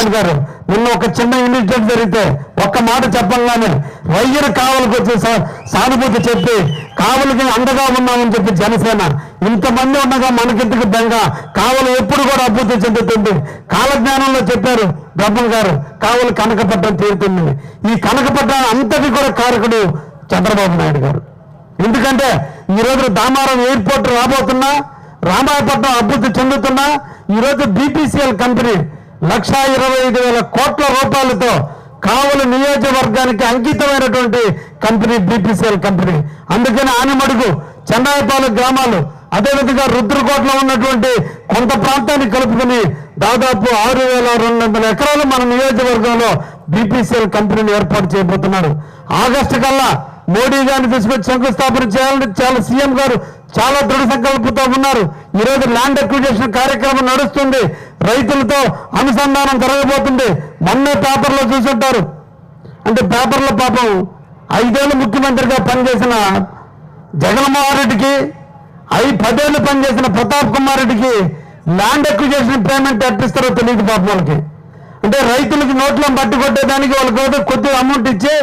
నాయుడు గారు నిన్న ఒక చిన్న ఇన్సిడెంట్ జరిగితే ఒక్క మాట చెప్పంగానే రయ్యను కావలకు వచ్చి సానుభూతి చెప్పి కావలికి అండగా ఉన్నామని చెప్పి జనసేన ఇంతమంది ఉండగా మనకెందుకు బెంగ? కావలు ఎప్పుడు కూడా అభివృద్ధి చెందుతుంది. కాలజ్ఞానంలో చెప్పారు బ్రహ్మం గారు కావలి కనకపట్నం తీరుతుంది. ఈ కనకపట్నం అంతటి కూడా కారకుడు చంద్రబాబు నాయుడు గారు. ఎందుకంటే ఈ రోజు దామారం ఎయిర్పోర్ట్ రాబోతున్నా రామాయపట్నం అభివృద్ధి చెందుతున్నా ఈ రోజు బీపీసీఎల్ కంపెనీ లక్ష ఇరవై ఐదు వేల కోట్ల రూపాయలతో కావలి నియోజకవర్గానికి అంకితమైనటువంటి కంపెనీ బీపీసీఎల్ కంపెనీ. అందుకని ఆనమడుగు చెన్నాయపాలెం గ్రామాలు అదేవిధంగా రుద్రకోటలో ఉన్నటువంటి కొంత ప్రాంతాన్ని కలుపుకొని దాదాపు ఆరు వేల రెండు వందల ఎకరాలు మన నియోజకవర్గంలో బీపీసీఎల్ కంపెనీని ఏర్పాటు చేయబోతున్నారు ఆగస్టు కల్లా మోడీ గారిని తీసుకొచ్చి శంకుస్థాపన చేయాలని చాలా సీఎం గారు చాలా దృఢ సంకల్పంతో ఉన్నారు. ఈరోజు ల్యాండ్ అక్విజిషన్ కార్యక్రమం నడుస్తుంది. రైతులతో అనుసంధానం జరగబోతుంది. మొన్నే పేపర్లో చూసుంటారు. అంటే పేపర్లో పాపం ఐదేళ్ళు ముఖ్యమంత్రిగా పనిచేసిన జగన్మోహన్ రెడ్డికి ఐదు పదేళ్ళు పనిచేసిన ప్రతాప్ కుమార్ రెడ్డికి ల్యాండ్ అక్విజిషన్ పేమెంట్ ఎట్టిస్తారో తెలియదు పాపం వాళ్ళకి. అంటే రైతులకి నోట్లను పట్టుకొట్టేదానికి వాళ్ళకి ఏదో కొద్దిగా అమౌంట్ ఇచ్చి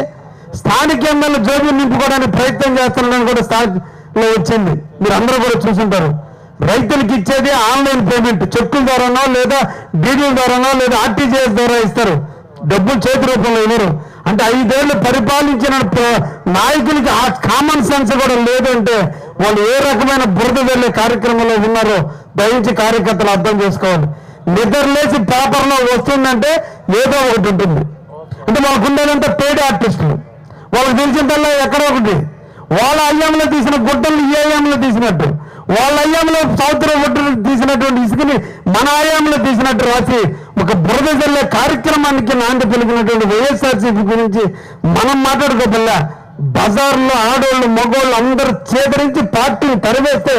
స్థానిక ఎమ్మెల్యే జోబులు నింపుకోవడానికి ప్రయత్నం చేస్తున్నారని కూడా స్థాయిలో వచ్చింది. మీరు అందరూ కూడా చూసుంటారు. రైతులకు ఇచ్చేది ఆన్లైన్ పేమెంట్. చెక్కుల ద్వారానో లేదా డీడీల ద్వారానో లేదా ఆర్టీజీఎస్ ద్వారా ఇస్తారు. డబ్బులు చేతి రూపంలో ఇవ్వరు. అంటే ఐదేళ్ళు పరిపాలించిన ప్ర- నాయకులకి ఆ కామన్ సెన్స్ కూడా లేదంటే వాళ్ళు ఏ రకమైన బురద వెళ్ళే కార్యక్రమంలో ఉన్నారో దయించి కార్యకర్తలు అర్థం చేసుకోవాలి. నిద్రలేసి పేపర్లో వస్తుందంటే ఏదో ఒకటి ఉంటుంది. అంటే వాళ్ళకు ఉండేదంతా పేడ్ ఆర్టిస్టులు. వాళ్ళకి తెలిసిందల్లా ఎక్కడో ఒకటి. వాళ్ళ అయ్యంలో తీసిన గుడ్డలు ఈ అయ్యంలో తీసినట్టు. వాళ్ళ అయ్యంలో సౌత్ర గుడ్డలు తీసినటువంటి ఇసుకని మన అయ్యంలో తీసినట్టు రాసి ఒక బురద జల్లే కార్యక్రమానికి నాంది పలికినటువంటి వైఎస్ఆర్సీపీ గురించి మనం మాట్లాడుకోబల్లా బజార్లో ఆడోళ్ళు మగోళ్ళు అందరూ చేదరించి పార్టీని తరివేస్తే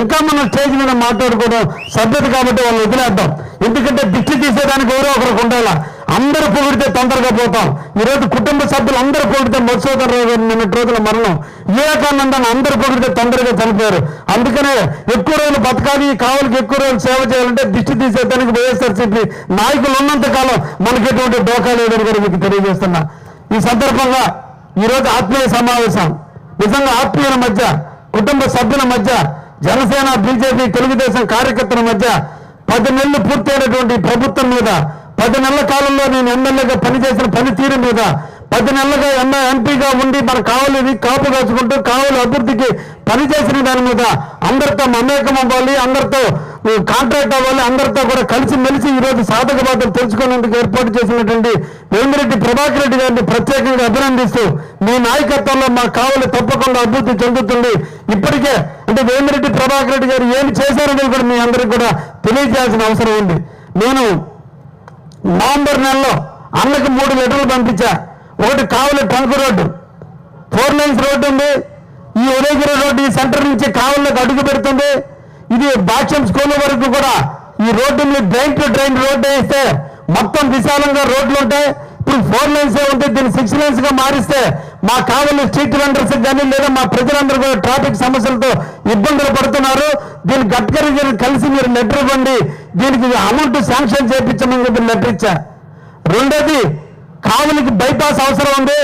ఇంకా మనం స్టేజ్ మీద మాట్లాడుకోవడం సభ్యత కాబట్టి వాళ్ళు వదిలేద్దాం. ఎందుకంటే దిక్కు తీసేదానికి ఎవరో ఒకరికి ఉండాలా అందరూ పొగిడితే తొందరగా పోతాం. ఈ రోజు కుటుంబ సభ్యులు అందరూ పొగిడితే మధుసూదన్ రావు నిన్నటి రోజుల మరణం. వివేకానందని అందరూ పొగిడితే తొందరగా చనిపోయారు. అందుకనే ఎక్కువ రోజులు బతకాలి ఈ కావులకి ఎక్కువ రోజులు సేవ చేయాలంటే దిష్టి తీసేదానికి వైఎస్ఆర్సీపీ నాయకులు ఉన్నంత కాలం మనకి ఎటువంటి డోకా లేదని కూడా మీకు తెలియజేస్తున్నా. ఈ సందర్భంగా ఈ రోజు ఆత్మీయ సమావేశం. నిజంగా ఆత్మీయుల మధ్య కుటుంబ సభ్యుల మధ్య జనసేన బీజేపీ తెలుగుదేశం కార్యకర్తల మధ్య పది నెలలు పూర్తయినటువంటి ప్రభుత్వం మీద పది నెలల కాలంలో నేను ఎమ్మెల్యేగా పనిచేసిన పనితీరు మీద పది నెలలుగా ఎమ్మె ఎంపీగా ఉండి మన కావలిని కాపు కాచుకుంటూ కావలి అభివృద్ధికి పనిచేసిన దాని మీద అందరితో మమేకం అవ్వాలి అందరితో కాంట్రాక్ట్ అవ్వాలి అందరితో కూడా కలిసి మెలిసి ఈ రోజు సాధక బాధలు తెలుసుకునేందుకు ఏర్పాటు చేసినటువంటి వేమిరెడ్డి ప్రభాకర్ రెడ్డి గారిని ప్రత్యేకంగా అభినందిస్తూ మీ నాయకత్వంలో మా కావలి తప్పకుండా అభివృద్ధి చెందుతుంది. ఇప్పటికే అంటే వేమిరెడ్డి ప్రభాకర్ రెడ్డి గారు ఏమి చేశారనేది కూడా మీ అందరికీ కూడా తెలియజేయాల్సిన అవసరం ఉంది. నేను నవంబర్ నెలలో అన్నకి మూడు లెటర్లు పంపించా. ఒకటి Kavali trunk road. Four lines road ఉంది. ఈ ఉదయగిరి రోడ్డు ఈ సెంటర్ నుంచి కావలిలోకి అడుగు పెడుతుంది. ఇది బాక్యం స్కూల్ వరకు కూడా ఈ రోడ్డుని డ్రైన్ టు డ్రైన్ రోడ్డు వేస్తే మొత్తం విశాలంగా రోడ్లు ఉంటాయి. ఇప్పుడు ఫోర్ లైన్స్ ఉంటే దీన్ని సిక్స్ లైన్స్గా మారిస్తే మా కావలి స్ట్రీట్ వెండర్స్ కానీ లేదా మా ప్రజలందరూ కూడా ట్రాఫిక్ సమస్యలతో ఇబ్బందులు పడుతున్నారు. దీన్ని గడ్కరీ కలిసి మీరు లెటర్ ఇవ్వండి. దీనికి అమౌంట్ శాంక్షన్ చేయించమని చెప్పి లెటర్ ఇచ్చా. రెండోది కావులకి బైపాస్ అవసరం ఉంది.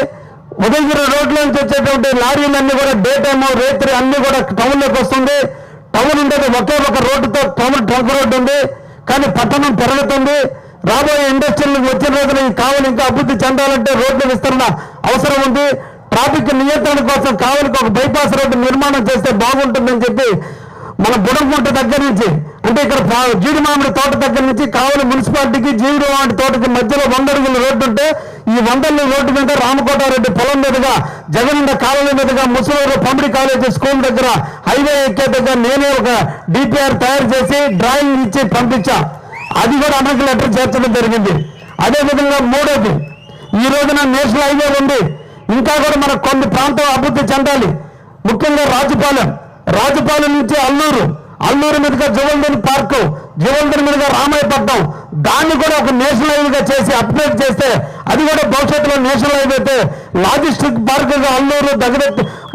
ఉదయగిరి రోడ్ల నుంచి వచ్చేటువంటి లారీలన్నీ కూడా డే టైము రేత్రి అన్ని కూడా టౌన్లోకి వస్తుంది. టౌన్ ఉండేది ఒకే ఒక రోడ్డుతో టౌన్ ట్రంక్ రోడ్డు ఉంది. కానీ పట్టణం పెరుగుతుంది. రాబోయే ఇండస్ట్రీలకు వచ్చిన రోజున ఈ కావులు ఇంకా అభివృద్ధి చెందాలంటే రోడ్ల విస్తరణ అవసరం ఉంది. ట్రాఫిక్ నియంత్రణ కోసం కావులకు ఒక బైపాస్ రోడ్డు నిర్మాణం చేస్తే బాగుంటుందని చెప్పి మన బుడంకుంట దగ్గర నుంచి అంటే ఇక్కడ జీడి మామిడి తోట దగ్గర నుంచి కావలి మున్సిపాలిటీకి జీడి మామిడి తోటకి మధ్యలో వంద అడుగుల రోడ్డు ఉంటే ఈ వందల రోడ్డు మీద రామకోటారెడ్డి పొలం మీదుగా జగనన్న కాలనీ మీదుగా ముసలూరు పంపిడి కాలేజీ స్కూల్ దగ్గర హైవే ఎక్కే దగ్గర నేనే ఒక డిపిఆర్ తయారు చేసి డ్రాయింగ్ ఇచ్చి పంపించా. అది కూడా అన్నకి లెటర్ చేర్చడం జరిగింది. అదే విధంగా మూడోది ఈ రోజున నేషనల్ హైవే ఉంది. ఇంకా కూడా మన కొన్ని ప్రాంతం అభివృద్ధి చెందాలి. ముఖ్యంగా రాజుపాలెం. రాజుపాలెం నుంచి అల్లూరు. అల్లూరు మీదుగా జువల్దన్ పార్క్ జువల్దన్ మీదుగా రామాయపట్నం. దాన్ని కూడా ఒక నేషనల్ హైవేగా చేసి అప్గ్రేడ్ చేస్తే అది కూడా భవిష్యత్తులో నేషనల్ హైవే అయితే లాజిస్టిక్ పార్క్ అల్లూరు దగ్గర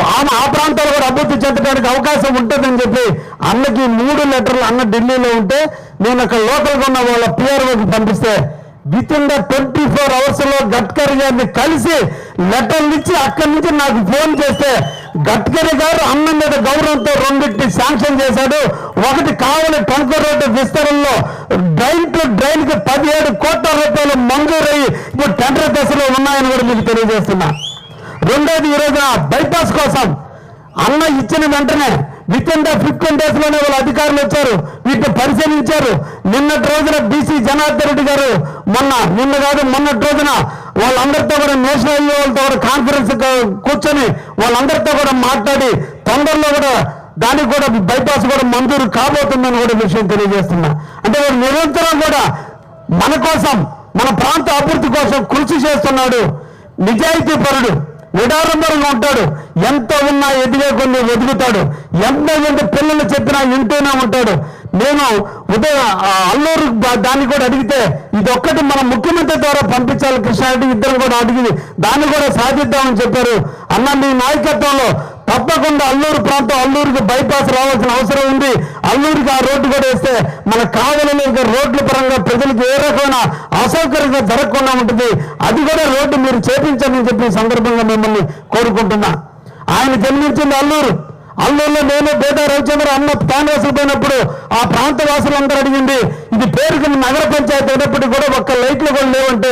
ఆ- ఆ ప్రాంతాలు కూడా అభివృద్ధి చెందడానికి అవకాశం ఉంటుందని చెప్పి అన్నకి మూడు లెటర్లు అన్న ఢిల్లీలో ఉంటే నేను అక్కడ లోకల్గా ఉన్న వాళ్ళ పిఆర్ఓకి పంపిస్తే within the twenty four అవర్స్లో గడ్కరీ గారిని కలిసి లెటర్లు ఇచ్చి అక్కడి నుంచి నాకు ఫోన్ చేస్తే గడ్కరీ గారు అన్నం మీద గౌరవంతో రెండింటిని శాంక్షన్ చేశాడు. ఒకటి కావలి టంక రోడ్డు విస్తరణలో డ్రైన్ టు డ్రైన్కి పదిహేడు కోట్ల రూపాయలు మంజూరయ్యి ఇప్పుడు టెండర్ దశలో ఉన్నాయని కూడా మీకు తెలియజేస్తున్నా. రెండోది ఈరోజు బైపాస్ కోసం అన్న ఇచ్చిన వెంటనే విత్ ఇన్ ద ఫిఫ్టీన్ డేస్లోనే వాళ్ళు అధికారులు వచ్చారు. వీటిని పరిశీలించారు. నిన్నటి రోజున బీసీ జనార్దన్ రెడ్డి గారు మొన్న నిన్న కాదు మొన్నటి రోజున వాళ్ళందరితో కూడా నేషనల్ హైవే వాళ్ళతో కూడా కాన్ఫరెన్స్ కూర్చొని వాళ్ళందరితో కూడా మాట్లాడి తొందరలో కూడా దానికి కూడా బైపాస్ కూడా మంజూరు కాబోతుందని కూడా విషయం తెలియజేస్తున్నా. అంటే నిరంతరం కూడా మన కోసం మన ప్రాంత అభివృద్ధి కోసం కృషి చేస్తున్నాడు. నిజాయితీ పరుడు నిడారంబరంగా ఉంటాడు. ఎంత ఉన్నా ఎదిగే కొన్ని వెతుకుతాడు. ఎంత ఎంత పిల్లలు చెప్పినా వింటూనే ఉంటాడు. నేను ఉదయం అల్లూరు దాన్ని కూడా అడిగితే ఇది ఒక్కటి మన ముఖ్యమంత్రి ద్వారా పంపించాలి కృష్ణారెడ్డి ఇద్దరు కూడా అడిగింది. దాన్ని కూడా సాధిద్దామని చెప్పారు. అన్న మీ నాయకత్వంలో తప్పకుండా అల్లూరు ప్రాంతం అల్లూరుకి బైపాస్ రావాల్సిన అవసరం ఉంది. అల్లూరుకి ఆ రోడ్డు కూడా వేస్తే మన కావలలో రోడ్ల పరంగా ప్రజలకు ఏ రకమైన అసౌకర్యంగా జరగకుండా ఉంటుంది. అది కూడా రోడ్డు మీరు చేపించమని చెప్పి సందర్భంగా మిమ్మల్ని కోరుకుంటున్నా. ఆయన జన్మించింది అల్లూరు. అల్లూరులో నేను బేద రవిచంద్ర అన్న కాంగ్రెస్ పోయినప్పుడు ఆ ప్రాంత వాసులందరూ అడిగింది ఇది పేరుకి నగర పంచాయతీ అయినప్పటికీ కూడా ఒక్క లైట్లు కూడా లేవంటే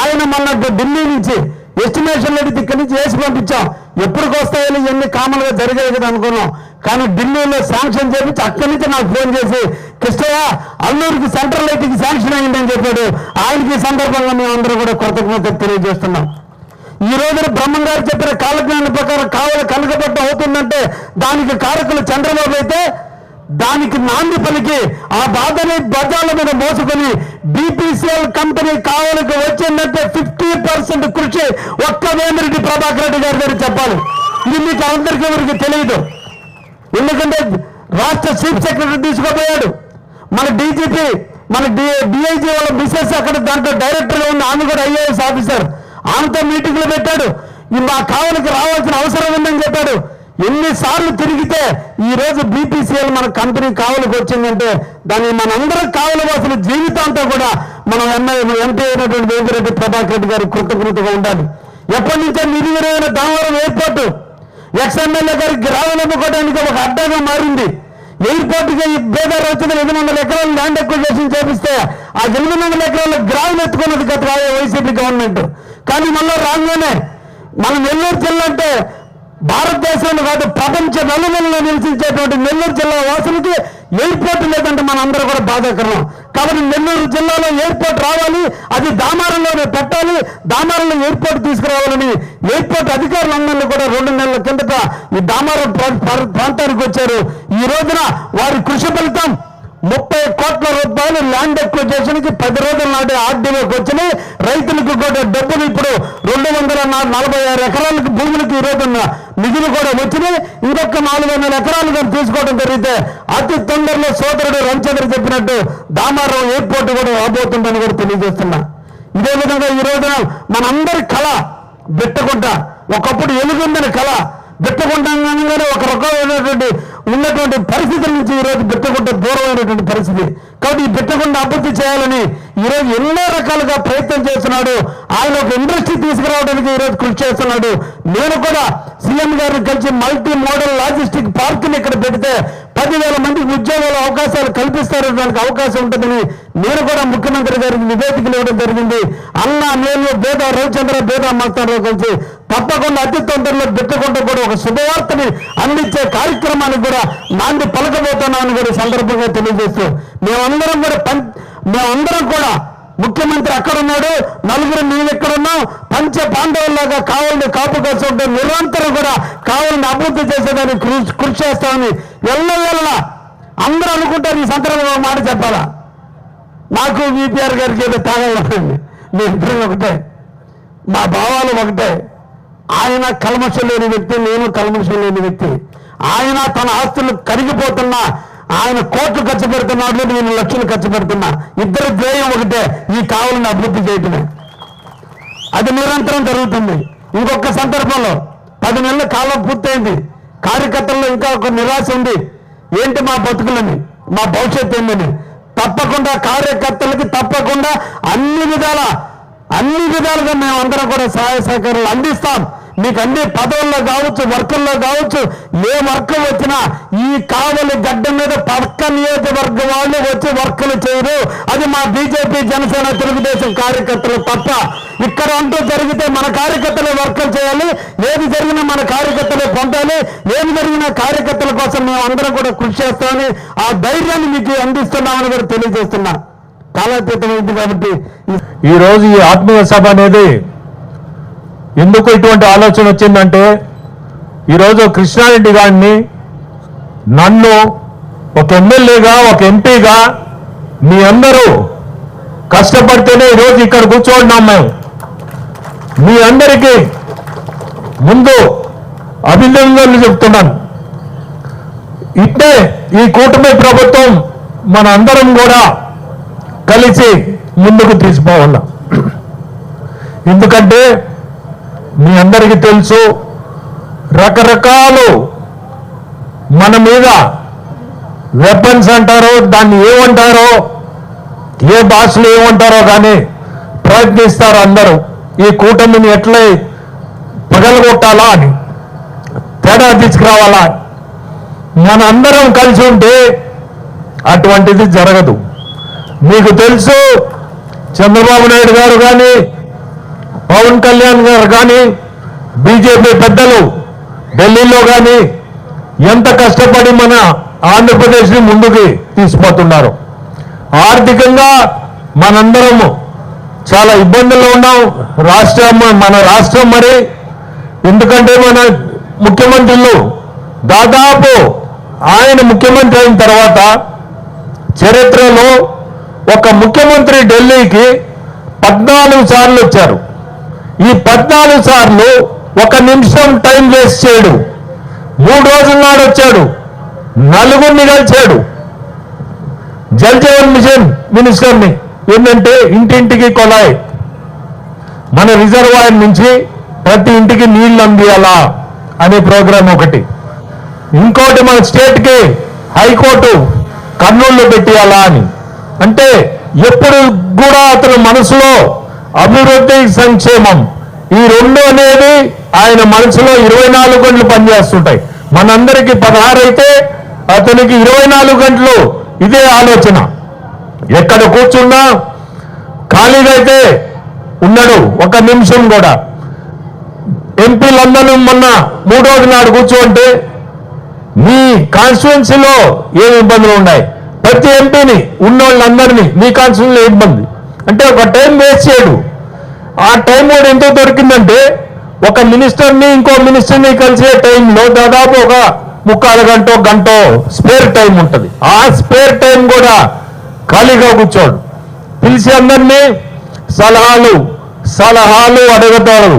ఆయన మన ఢిల్లీ నుంచి ఎస్టిమేషన్ అడిగితే ఇక్కడి నుంచి వేసి పంపించాం. ఎప్పటికి వస్తాయని ఇవన్నీ కామన్గా జరిగాయి కదా అనుకున్నాం. కానీ ఢిల్లీలో శాంక్షన్ చేపించి అక్కడి నుంచి నాకు ఫోన్ చేసి కృష్ణయ్య అల్లూరికి సెంట్రల్ లైట్కి శాంక్షన్ అయిందని చెప్పాడు. ఆయనకి ఈ సందర్భంగా మేము కూడా కృతజ్ఞత తెలియజేస్తున్నాం. ఈ రోజున బ్రహ్మం గారు చెప్పిన కాలజ్ఞానం ప్రకారం కావాలి కనకబట్ట అవుతుందంటే దానికి కారకులు చంద్రబాబు అయితే దానికి నాంది పలికి ఆ బాధని బజార్ల మీద మోసుకొని బీపీసీఎల్ కంపెనీ కావలికి వచ్చిందంటే ఫిఫ్టీ పర్సెంట్ కృషి ఒక్క వేమిరెడ్డి ప్రభాకర్ రెడ్డి గారి దగ్గర చెప్పాలి. ఇది మీకు అందరికీ ఎవరికి తెలియదు. ఎందుకంటే రాష్ట్ర చీఫ్ సెక్రటరీ తీసుకుపోయాడు. మన డీజీపీ మన డిఐజీ వాళ్ళ మిసెస్ అక్కడ దాంట్లో డైరెక్టర్గా ఉన్న ఆమె కూడా ఐఏఎస్ ఆఫీసర్ ఆమెతో మీటింగ్లు పెట్టాడు. ఈ మా కావలికి రావాల్సిన అవసరం ఉందని చెప్పాడు. ఎన్నిసార్లు తిరిగితే ఈ రోజు బీపీసీఎల్ మన కంపెనీ కావలికి వచ్చిందంటే దాన్ని మనందరం కావలి వాసుల జీవితాంతో కూడా మనం ఎంఐ ఎంపీ అయినటువంటి వేమిరెడ్డి ప్రభాకర్ రెడ్డి గారు కృతజ్ఞతగా ఉండాలి. ఎప్పటి నుంచో నిర్వీర్యమైన దామవరం ఎయిర్పోర్టు ఎక్స్ఎమ్మెల్యే గారికి గ్రామం అమ్ముకోవడానికి ఒక అడ్డాగా మారింది. ఎయిర్పోర్ట్కి బేదారు వచ్చిన ఎనిమిది వందల ఎకరాలు ల్యాండ్ ఎక్విజేషన్ చేపిస్తే ఆ ఎనిమిది వందల ఎకరాల గ్రామం ఎత్తుకున్నది గత వైసీపీ గవర్నమెంట్ కానీ మళ్ళీ రాగానే మన నెల్లూరు జిల్లా అంటే భారతదేశంలో కాదు ప్రపంచ నలుమూలలో నివసించేటువంటి నెల్లూరు జిల్లా వాసులకి ఎయిర్పోర్ట్ లేదంటే మన అందరూ కూడా బాధాకరం. కాబట్టి నెల్లూరు జిల్లాలో ఎయిర్పోర్ట్ రావాలి అది దామారంలోనే పెట్టాలి దామారంలో ఎయిర్పోర్ట్ తీసుకురావాలని ఎయిర్పోర్ట్ అధికారులందరినీ కూడా రెండు నెలల కిందట ఈ దామారం ప్రా- ప్రాంతానికి వచ్చారు. ఈ రోజున వారి కృషి ఫలితం ముప్పై కోట్ల రూపాయలు ల్యాండ్ ఎక్విజేషన్కి పది రోజుల నాటి ఆర్డీలోకి వచ్చినాయి. రైతులకు కూడా డబ్బులు ఇప్పుడు రెండు వందల నలభై ఆరు ఎకరాలకు భూములకు ఈ నిధులు కూడా వచ్చినాయి. ఇంకొక నాలుగు వందల ఎకరాలు కానీ తీసుకోవడం జరిగితే అతి తొందరలో సోదరుడు రంచంద్ర చెప్పినట్టు దామారావు ఎయిర్పోర్ట్ కూడా రాబోతుందని కూడా తెలియజేస్తున్నా. ఇదే విధంగా ఈ రోజున మనందరి కళ బిట్టకుంట ఒకప్పుడు ఎలుగుందని కళ. బిట్టకుంటంగానే ఒక రకమైనటువంటి ఉన్నటువంటి పరిస్థితుల నుంచి ఈరోజు బిట్టకుంట దూరమైనటువంటి పరిస్థితి. కాబట్టి ఈ బిట్టకుంట అభివృద్ధి చేయాలని ఈరోజు ఎన్నో రకాలుగా ప్రయత్నం చేస్తున్నాడు. ఆయన ఒక ఇండస్ట్రీ తీసుకురావడానికి ఈరోజు కృషి చేస్తున్నాడు. నేను కూడా సీఎం గారిని కలిసి మల్టీ మోడల్ లాజిస్టిక్ పార్క్ని ఇక్కడ పెడితే పదివేల మందికి ఉద్యోగాల అవకాశాలు కల్పిస్తారనడానికి అవకాశం ఉంటుందని నేను కూడా ముఖ్యమంత్రి గారికి నివేదికలు ఇవ్వడం జరిగింది. అన్న నేను బేద రవిచంద్ర బేద మాస్టర్ కలిసి తప్పకుండా అతి తొందరలో బిట్టకుండా కూడా ఒక శుభవార్తని అందించే కార్యక్రమానికి కూడా నాంది పలకబోతున్నామని కూడా ఈ సందర్భంగా తెలియజేస్తూ మేమందరం కూడా పం మేమందరం కూడా ముఖ్యమంత్రి అక్కడ ఉన్నాడు నలుగురు మేము ఎక్కడున్నాం పంచ పాండవుల్లాగా కావాలని కాపు కోసం నిరంతరం కూడా కావాలని అభివృద్ధి చేసేదాన్ని కృషి కృషి చేస్తామని ఎల్ల అందరూ అనుకుంటారు ఈ సందర్భంగా మాట చెప్పాలా? నాకు విపిఆర్ గారికి ఏదో తాగలండి మీ ఇద్దరు ఒకటే. మా భావాలు ఒకటే. ఆయన కల్మషం లేని వ్యక్తి నేను కల్మషం లేని వ్యక్తి. ఆయన తన ఆస్తులు కరిగిపోతున్నా ఆయన కోట్లు ఖర్చు పెడుతున్నాడు నేను లక్షలు ఖర్చు పెడుతున్నా. ఇద్దరు ధ్యేయం ఒకటే ఈ కావాలని అభివృద్ధి చేయటమే. అది నిరంతరం జరుగుతుంది. ఇంకొక సందర్భంలో పది నెలల కాలం పూర్తయింది. కార్యకర్తల్లో ఇంకా ఒక నిరాశ ఉంది. ఏంటి మా బతుకులని? మా భవిష్యత్తు ఏందని? తప్పకుండా కార్యకర్తలకి తప్పకుండా అన్ని విధాల అన్ని విధాలుగా మేము అందరం కూడా సహాయ సహకారాలు అందిస్తాం. మీకు అన్ని పదవుల్లో కావచ్చు వర్గంలో కావచ్చు ఏ వర్గం వచ్చినా ఈ కావలి గడ్డ మీద పక్క నియోజకవర్గం వాళ్ళు వచ్చి వర్కులు చేయరు. అది మా బీజేపీ జనసేన తెలుగుదేశం కార్యకర్తలు తప్ప ఇక్కడ అంటూ జరిగితే మన కార్యకర్తలే వర్కులు చేయాలి. ఏది జరిగినా మన కార్యకర్తలే పొందాలి. ఏది జరిగినా కార్యకర్తల కోసం మేము అందరం కూడా కృషి చేస్తామని ఆ ధైర్యాన్ని మీకు అందిస్తున్నామని కూడా తెలియజేస్తున్నా. కాలాతీతమైంది కాబట్టి ఈ రోజు ఈ ఆత్మీయ సభ అనేది ఎందుకు ఇటువంటి ఆలోచన వచ్చిందంటే ఈరోజు కృష్ణారెడ్డి గారిని నన్ను ఒక ఎమ్మెల్యేగా ఒక ఎంపీగా మీ అందరూ కష్టపడితేనే ఈరోజు ఇక్కడ కూర్చోండినాం మేము. మీ అందరికీ ముందు అభినందనలు చెప్తున్నాను. ఇట్టే ఈ కూటమి ప్రభుత్వం మన అందరం కూడా కలిసి ముందుకు తీసుకోవాల. ఎందుకంటే మీ అందరికీ తెలుసు రకరకాలు మన మీద వెపన్స్ అంటారో దాన్ని ఏమంటారో ఏ భాషలో ఏమంటారో కానీ ప్రయత్నిస్తారు అందరూ. ఈ కూటమిని ఎట్లే పగలగొట్టాలా అని తేడా తీసుకురావాలా మన అందరం కలిసి ఉంటే అటువంటిది జరగదు. మీకు తెలుసు చంద్రబాబు నాయుడు గారు కానీ పవన్ కళ్యాణ్ గారు కానీ బీజేపీ పెద్దలు ఢిల్లీలో కానీ ఎంత కష్టపడి మన ఆంధ్రప్రదేశ్ని ముందుకి తీసుకుపోతున్నారు. ఆర్థికంగా మనందరము చాలా ఇబ్బందుల్లో ఉన్నాం. రాష్ట్రం మన రాష్ట్రం మరి. ఎందుకంటే మన ముఖ్యమంత్రులు దాదాపు ఆయన ముఖ్యమంత్రి అయిన తర్వాత చరిత్రలో ఒక ముఖ్యమంత్రి ఢిల్లీకి పద్నాలుగు సార్లు వచ్చారు. ఈ పద్నాలుగు సార్లు ఒక నిమిషం టైం వేస్ట్ చేయడు. మూడు రోజుల నాడు వచ్చాడు. నలుగురిని కలిచాడు జల్ జీవన్ మిషన్ మినిస్టర్ని ఏంటంటే ఇంటింటికి కొలాయి మన రిజర్వాయర్ నుంచి ప్రతి ఇంటికి నీళ్ళు అందియాలా అనే ప్రోగ్రాం ఒకటి. ఇంకోటి మన స్టేట్కి హైకోర్టు కర్నూలు పెట్టియాలా అని. అంటే ఎప్పుడు కూడా అతని మనసులో అభివృద్ధి సంక్షేమం. ఈ రెండు అనేది ఆయన మనసులో ఇరవై నాలుగు గంటలు పనిచేస్తుంటాయి. మనందరికీ పదహారు అయితే అతనికి ఇరవై నాలుగు గంటలు ఇదే ఆలోచన. ఎక్కడ కూర్చున్నా ఖాళీగా అయితే ఉండడు. ఒక నిమిషం కూడా. ఎంపీలందరూ మొన్న మూడోది నాడు కూర్చోంటే మీ కాన్స్టిట్యున్సీలో ఏమి ఇబ్బందులు ఉన్నాయి? ప్రతి ఎంపీని ఉన్న వాళ్ళందరినీ మీ కాన్స్టిట్యున్సీలో ఇబ్బంది? అంటే ఒక టైం వేస్ట్ చేయడు. ఆ టైం కూడా ఎంత దొరికిందంటే ఒక మినిస్టర్ని ఇంకో మినిస్టర్ని కలిసే టైంలో దాదాపు ఒక ముక్కాలు గంట గంట స్పేర్ టైం ఉంటుంది. ఆ స్పేర్ టైం కూడా ఖాళీగా కూర్చోడు. పిలిచి అందరినీ సలహాలు సలహాలు అడుగుతారు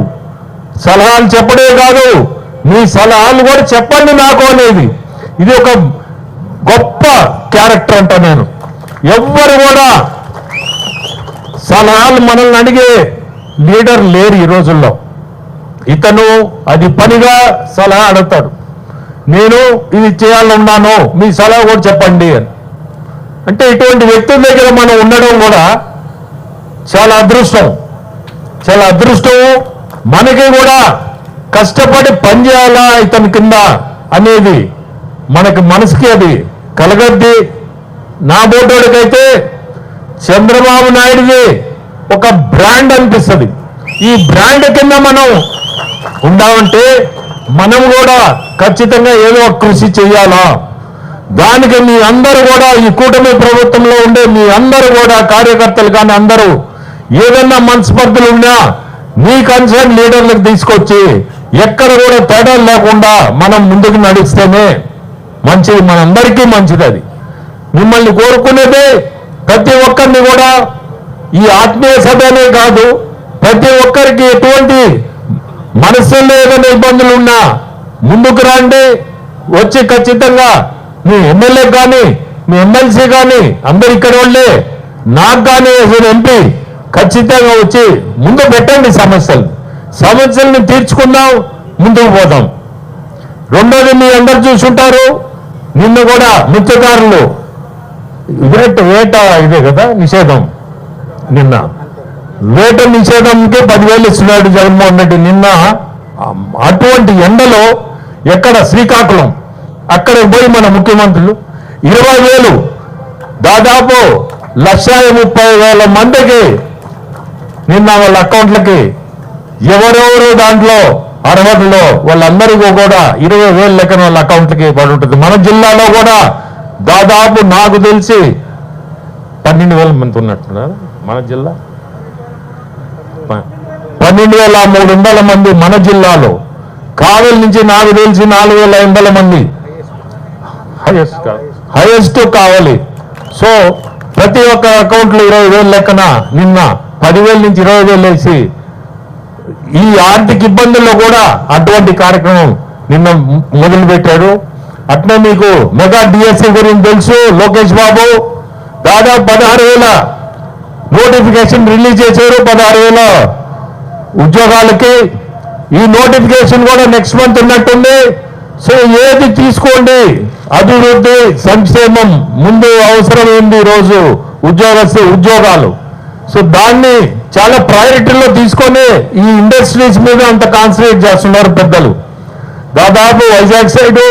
సలహాలు చెప్పడే కాదు మీ సలహాలు కూడా చెప్పండి నాకు అనేది. ఇది ఒక గొప్ప క్యారెక్టర్ అంట నేను. ఎవ్వరు కూడా సలహాలు మనల్ని అడిగే లీడర్ లేరు ఈ రోజుల్లో. ఇతను అది పనిగా సలహా అడుగుతాడు. నేను ఇది చేయాలనున్నాను మీ సలహా కూడా చెప్పండి అని. అంటే ఇటువంటి వ్యక్తుల దగ్గర మనం ఉండడం కూడా చాలా అదృష్టం. చాలా అదృష్టం మనకి కూడా కష్టపడి పనిచేయాలా ఇతని కింద అనేది మనకి మనసుకి అది కలగద్ది. నా బోటోడికైతే చంద్రబాబు నాయుడుది ఒక బ్రాండ్ అనిపిస్తుంది. ఈ బ్రాండ్ కింద మనం ఉండాలంటే మనం కూడా ఖచ్చితంగా ఏదో కృషి చేయాలా? దానికి మీ అందరూ కూడా ఈ కూటమి ప్రభుత్వంలో ఉండే మీ అందరూ కూడా కార్యకర్తలు కానీ అందరూ ఏదన్నా మనస్పర్ధలు ఉన్నా మీ కన్సర్న్ లీడర్లకు తీసుకొచ్చి ఎక్కడ కూడా తేడా లేకుండా మనం ముందుకు నడిస్తేనే మంచిది. మనందరికీ మంచిది అది. మిమ్మల్ని కోరుకునేదే ప్రతి ఒక్కరిని కూడా ఈ ఆత్మీయ సభనే కాదు ప్రతి ఒక్కరికి ఎటువంటి మనసులో ఏదైనా ఇబ్బందులు ఉన్నా ముందుకు రండి. వచ్చి ఖచ్చితంగా మీ ఎమ్మెల్యే కానీ మీ ఎమ్మెల్సీ కానీ అందరు ఇక్కడ వాళ్ళే నాకు కానీ ఎంపీ ఖచ్చితంగా వచ్చి ముందు పెట్టండి సమస్యలు. సమస్యలను తీర్చుకుందాం ముందుకు పోదాం. రెండోది మీ అందరు చూసుంటారు నిన్ను కూడా నృత్యకారులు వేట వేట ఇదే కదా నిషేధం. నిన్న. వేట నిషేధంకే పదివేలు ఇస్తున్నాడు జగన్మోహన్ రెడ్డి. నిన్న అటువంటి ఎండలో ఎక్కడ శ్రీకాకుళం అక్కడ పోయి మన ముఖ్యమంత్రులు ఇరవై వేలు దాదాపు లక్ష ముప్పై వేల మందికి నిన్న వాళ్ళ అకౌంట్లకి ఎవరెవరు దాంట్లో అర్హతలో వాళ్ళందరికీ కూడా ఇరవై వేలు లెక్కన వాళ్ళ అకౌంట్లకి పడి ఉంటుంది. మన జిల్లాలో కూడా దాదాపు నాకు తెలిసి పన్నెండు వేల మంది ఉన్నట్టున్నారు మన జిల్లా. పన్నెండు వేల మూడు వందల మంది మన జిల్లాలో. కావలి నుంచి నాకు తెలిసి నాలుగు వేల ఐదు వందల మంది. హైయెస్ట్ హైయెస్ట్ కావాలి. సో ప్రతి ఒక్క అకౌంట్లో ఇరవై వేలు లెక్కన నిన్న పదివేల నుంచి ఇరవై వేలు వేసి ఈ ఆర్థిక ఇబ్బందుల్లో కూడా అటువంటి కార్యక్రమం నిన్న మొదలు పెట్టాడు అట్నే మీకు మెగా డిఎస్సి గురించి తెలుసు లోకేష్ బాబు. దాదాపు పదహారు వేల నోటిఫికేషన్ రిలీజ్ చేశారు పదహారు వేల ఉద్యోగాలకి. ఈ నోటిఫికేషన్ కూడా నెక్స్ట్ మంత్ ఉన్నట్టుంది. సో ఏది తీసుకోండి? అభివృద్ధి సంక్షేమం ముందు అవసరం ఏంది ఈరోజు? ఉద్యోగస్తు ఉద్యోగాలు. సో దాన్ని చాలా ప్రయారిటీలో తీసుకొని ఈ ఇండస్ట్రీస్ మీద అంత కాన్సన్ట్రేట్ చేస్తున్నారు పెద్దలు. దాదాపు వైజాగ్ సైడ్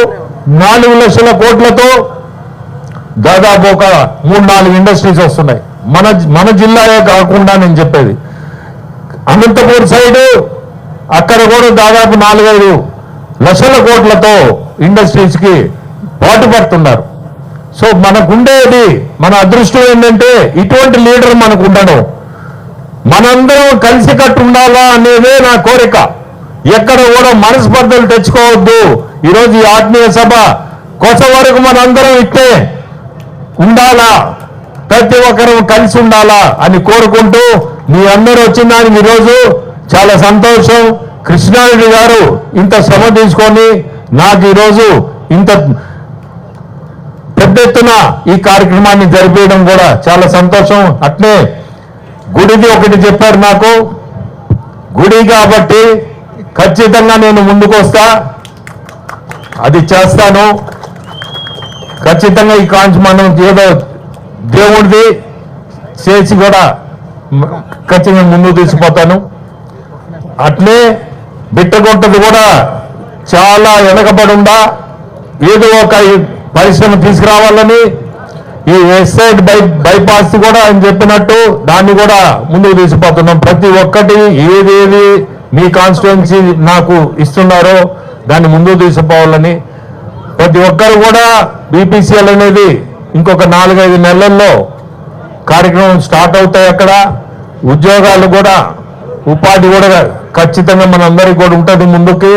నాలుగు లక్షల కోట్లతో దాదాపు ఒక మూడు నాలుగు ఇండస్ట్రీస్ వస్తున్నాయి. మన మన జిల్లాయే కాకుండా నేను చెప్పేది. అనంతపూర్ సైడ్ అక్కడ కూడా దాదాపు నాలుగైదు లక్షల కోట్లతో ఇండస్ట్రీస్కి పాటుపడుతున్నారు. సో మనకుండేది మన అదృష్టం ఏంటంటే ఇటువంటి లీడర్ మనకు ఉండడం మనందరం కలిసికట్టు ఉండాలా అనేదే నా కోరిక. ఎక్కడ కూడా మనస్పర్ధలు తెచ్చుకోవద్దు. ఈరోజు ఈ ఆత్మీయ సభ కొత్త వరకు మనందరం ఇట్టే ఉండాలా? ప్రతి ఒక్కరూ కలిసి ఉండాలా అని కోరుకుంటూ మీ అందరూ వచ్చిన దానికి ఈరోజు చాలా సంతోషం. కృష్ణారెడ్డి గారు ఇంత శ్రమ తీసుకొని నాకు ఈరోజు ఇంత పెద్ద ఎత్తున ఈ కార్యక్రమాన్ని జరిపేయడం కూడా చాలా సంతోషం. అట్నే గుడిది ఒకటి చెప్పారు నాకు. గుడి కాబట్టి ఖచ్చితంగా నేను ముందుకు వస్తా. అది చేస్తాను. ఖచ్చితంగా ఈ కాంచి మనం ఏదో దేవుడిది చేసి కూడా ఖచ్చితంగా ముందుకు తీసుకుపోతాను. అట్లే బిట్టగొట్టది కూడా చాలా వెనకబడి ఉందా? ఏదో ఒక పరిశ్రమ తీసుకురావాలని ఈ వెబ్సైట్ సైడ్ బై బైపాస్ కూడా ఆయన చెప్పినట్టు దాన్ని కూడా ముందుకు తీసుకుపోతున్నాం. ప్రతి ఒక్కటి ఏదేది మీ కాన్స్టిట్యున్సీ నాకు ఇస్తున్నారో దాన్ని ముందుకు తీసుకుపోవాలని ప్రతి ఒక్కరు కూడా బీపీసీఎల్ అనేది ఇంకొక నాలుగైదు నెలల్లో కార్యక్రమం స్టార్ట్ అవుతాయి అక్కడ. ఉద్యోగాలు కూడా ఉపాధి కూడా ఖచ్చితంగా మనందరికీ కూడా ఉంటుంది ముందుకి.